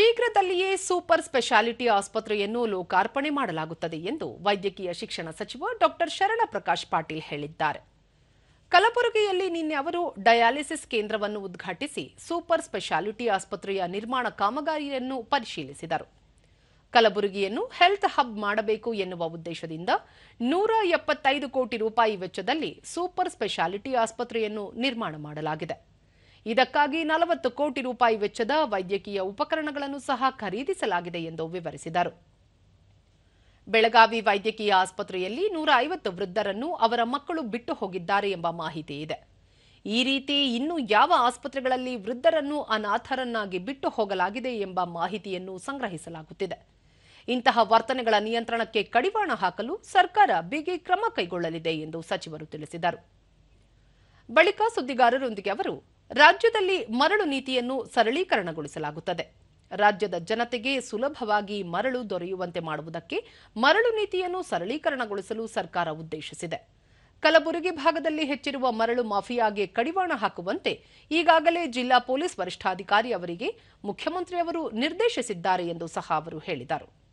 ಶೀಘ್ರದಲ್ಲಿಯೇ super speciality ಆಸ್ಪತ್ರೆಯನ್ನು ಲೋಕಾರ್ಪಣೆ ಮಾಡಲಾಗುತ್ತದೆ ಎಂದು ವೈದ್ಯಕೀಯ ಶಿಕ್ಷಣ ಸಚಿವ ಡಾಕ್ಟರ್ ಶರಣ ಪ್ರಕಾಶ್ ಪಾಟೀಲ್ ಹೇಳಿದ್ದಾರೆ. ಕಲಬುರಗಿಯಲ್ಲಿ ನಿನ್ನೆ ಅವರು ಡಯಾಲಿಸಿಸ್ ಕೇಂದ್ರವನ್ನು ಉದ್ಘಾಟಿಸಿ ಸೂಪರ್ ಸ್ಪೆಷಾಲಿಟಿ ಆಸ್ಪತ್ರೆಯ ನಿರ್ಮಾಣ ಕಾಮಗಾರಿಯನ್ನು ಪರಿಶೀಲಿಸಿದರು. ಕಲಬುರಗಿಯನ್ನು ಹೆಲ್ತ್ ಹಬ್ ಮಾಡಬೇಕು ಎನ್ನುವ ಉದ್ದೇಶದಿಂದ ನೂರ ಎಪ್ಪತ್ತೈದು ಕೋಟಿ ರೂಪಾಯಿ ವೆಚ್ಚದಲ್ಲಿ ಸೂಪರ್ ಸ್ಪೆಷಾಲಿಟಿ ಆಸ್ಪತ್ರೆಯನ್ನು ನಿರ್ಮಾಣ ಮಾಡಲಾಗಿದೆ. ಇದಕ್ಕಾಗಿ ನಲವತ್ತು ಕೋಟಿ ರೂಪಾಯಿ ವೆಚ್ಚದ ವೈದ್ಯಕೀಯ ಉಪಕರಣಗಳನ್ನು ಸಹ ಖರೀದಿಸಲಾಗಿದೆ ಎಂದು ವಿವರಿಸಿದರು. ಬೆಳಗಾವಿ ವೈದ್ಯಕೀಯ ಆಸ್ಪತ್ರೆಯಲ್ಲಿ ನೂರ ಐವತ್ತು ವೃದ್ಧರನ್ನು ಅವರ ಮಕ್ಕಳು ಬಿಟ್ಟು ಹೋಗಿದ್ದಾರೆ ಎಂಬ ಮಾಹಿತಿ ಇದೆ. ಈ ರೀತಿ ಇನ್ನು ಯಾವ ಆಸ್ಪತ್ರೆಗಳಲ್ಲಿ ವೃದ್ಧರನ್ನು ಅನಾಥರನ್ನಾಗಿ ಬಿಟ್ಟು ಹೋಗಲಾಗಿದೆ ಎಂಬ ಮಾಹಿತಿಯನ್ನು ಸಂಗ್ರಹಿಸಲಾಗುತ್ತಿದೆ. ಇಂತಹ ವರ್ತನೆಗಳ ನಿಯಂತ್ರಣಕ್ಕೆ ಕಡಿವಾಣ ಹಾಕಲು ಸರ್ಕಾರ ಬಿಗಿ ಕ್ರಮ ಕೈಗೊಳ್ಳಲಿದೆ ಎಂದು ಸಚಿವರು ತಿಳಿಸಿದರು. ಬಳಿಕ ಸುದ್ದಿಗಾರರೊಂದಿಗೆ ಅವರು ರಾಜ್ಯದಲ್ಲಿ ಮರಳು ನೀತಿಯನ್ನು ಸರಳೀಕರಣಗೊಳಿಸಲಾಗುತ್ತದೆ. ರಾಜ್ಯದ ಜನತೆಗೆ ಸುಲಭವಾಗಿ ಮರಳು ದೊರೆಯುವಂತೆ ಮಾಡುವುದಕ್ಕೆ ಮರಳು ನೀತಿಯನ್ನು ಸರಳೀಕರಣಗೊಳಿಸಲು ಸರ್ಕಾರ ಉದ್ದೇಶಿಸಿದೆ. ಕಲಬುರಗಿ ಭಾಗದಲ್ಲಿ ಹೆಚ್ಚಿರುವ ಮರಳು ಮಾಫಿಯಾಗೆ ಕಡಿವಾಣ ಹಾಕುವಂತೆ ಈಗಾಗಲೇ ಜಿಲ್ಲಾ ಪೊಲೀಸ್ ವರಿಷ್ಠಾಧಿಕಾರಿ ಅವರಿಗೆ ಮುಖ್ಯಮಂತ್ರಿಯವರು ನಿರ್ದೇಶಿಸಿದ್ದಾರೆ ಎಂದು ಸಹ ಅವರು ಹೇಳಿದರು.